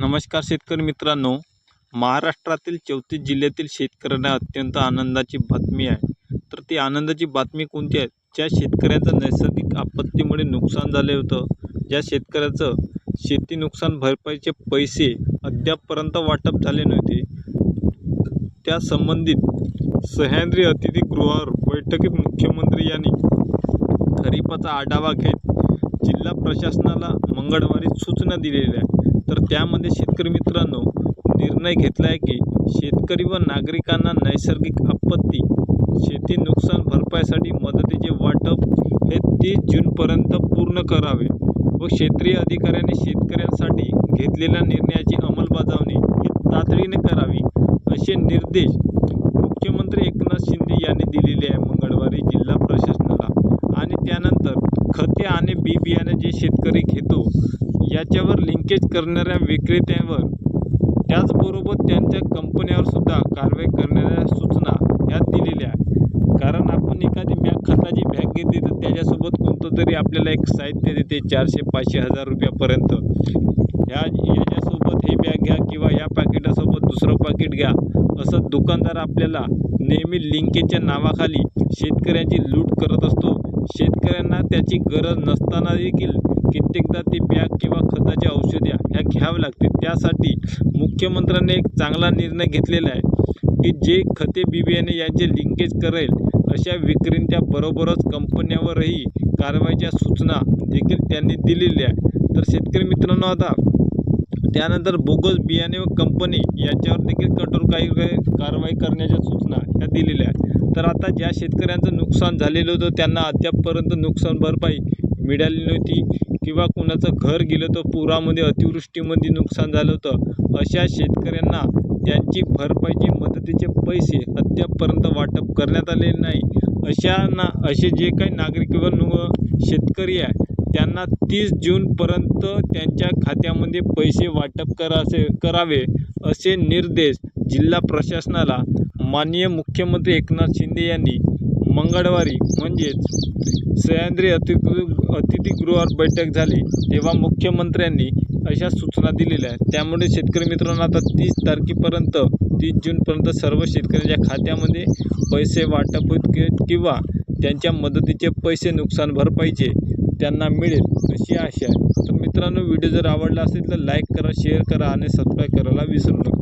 नमस्कार शेतकरी मित्रांनो. महाराष्ट्रातील चौतीस जिल्ह्यातील शेतकऱ्यांना अत्यंत आनंदाची बातमी आहे. तर ती आनंदाची बातमी कोणती आहे? ज्या शेतकऱ्याचं नैसर्गिक आपत्तीमुळे नुकसान झाले होतं ज्या शेतकऱ्याचं शेती नुकसान भरपाईचे पैसे अद्यापपर्यंत वाटप झाले नव्हते त्या संबंधित सह्याद्री अतिथीगृहावर बैठकीत मुख्यमंत्री यांनी खरीपाचा आढावा घेत जिल्हा प्रशासनाला मंगळवारी सूचना दिलेल्या आहे तर त्यामध्ये शेतकरी मित्रांनो निर्णय घेतला आहे की शेतकरी व नागरिकांना नैसर्गिक आपत्ती शेती नुकसान भरपाईसाठी मदतीचे वाटप हे तीस जूनपर्यंत पूर्ण करावे व क्षेत्रीय अधिकाऱ्यांनी शेतकऱ्यांसाठी घेतलेल्या निर्णयाची अंमलबजावणी ही तातडीने करावी असे निर्देश मुख्यमंत्री एकनाथ शिंदे यांनी दिलेले आहे मंगळवारी जिल्हा प्रशासनाला. आणि त्यानंतर खते आणि बी बियाणे जे शेतकरी घेतो याच्यावर लिंकेज करणाऱ्या विक्रेत्यांवर. त्याचबरोबर त्यांच्या कंपन्यावर सुद्धा कारवाई करणाऱ्या सूचना ह्या दिलेल्या आहे कारण आपण एखादी बॅग खताची बॅग घेतली तर त्याच्यासोबत कोणतं तरी आपल्याला एक साहित्य देते चारशे पाचशे हजार रुपयापर्यंत. ह्या याच्यासोबत हे बॅग घ्या किंवा या पाकिटासोबत दुसरं पाकिट घ्या. असं दुकानदार आपल्याला नेहमी लिंकेजच्या नावाखाली शेतकऱ्यांची लूट करत असतो. शेतकऱ्यांना त्याची गरज नसताना देखील कित्येकदा ती बॅग किंवा खताच्या औषधे ह्या घ्याव्या लागते त्यासाठी मुख्यमंत्र्यांनी एक चांगला निर्णय घेतलेला आहे की जे खते बी बियाणे यांचे लिंकेज करेल अशा विक्रेत्याबरोबरच कंपन्यावरही कारवाईच्या सूचना देखील त्यांनी दिलेल्या आहे तर शेतकरी मित्रांनो आता त्यानंतर बोगस बियाणे व कंपनी याच्यावर देखील कठोर काही कारवाई करण्याच्या सूचना ह्या दिलेल्या आहेत. तर आता ज्या शेतकऱ्यांचं नुकसान झालेलं होतं त्यांना अद्यापपर्यंत नुकसान भरपाई मिळाली नव्हती. किंवा कुणाचं घर गेलं तर पुरामध्ये अतिवृष्टीमध्ये नुकसान झालं होतं अशा शेतकऱ्यांना त्यांची भरपाईची मदतीचे पैसे अद्यापपर्यंत वाटप करण्यात आलेले नाही. अशा ना असे जे काही नागरिक किंवा नु शेतकरी आहे त्यांना तीस जूनपर्यंत त्यांच्या खात्यामध्ये पैसे वाटप करा असे करावे असे निर्देश जिल्हा प्रशासनाला माननीय मुख्यमंत्री एकनाथ शिंदे यांनी मंगळवारी म्हणजेच सह्याद्री अतिथी अतिथीगृहावर बैठक झाली तेव्हा मुख्यमंत्र्यांनी अशा सूचना दिलेल्या आहेत. त्यामुळे शेतकरी मित्रांनो आता तीस तारखेपर्यंत तीस जूनपर्यंत सर्व शेतकऱ्यांच्या खात्यामध्ये पैसे वाटप होत किंवा त्यांच्या मदतीचे पैसे नुकसान भरपाईचे त्यांना मिळेल अशी आशा आहे. तर मित्रांनो व्हिडिओ जर आवडला असेल तर लाईक करा शेअर करा आणि सबस्क्राईब करायला विसरू नका.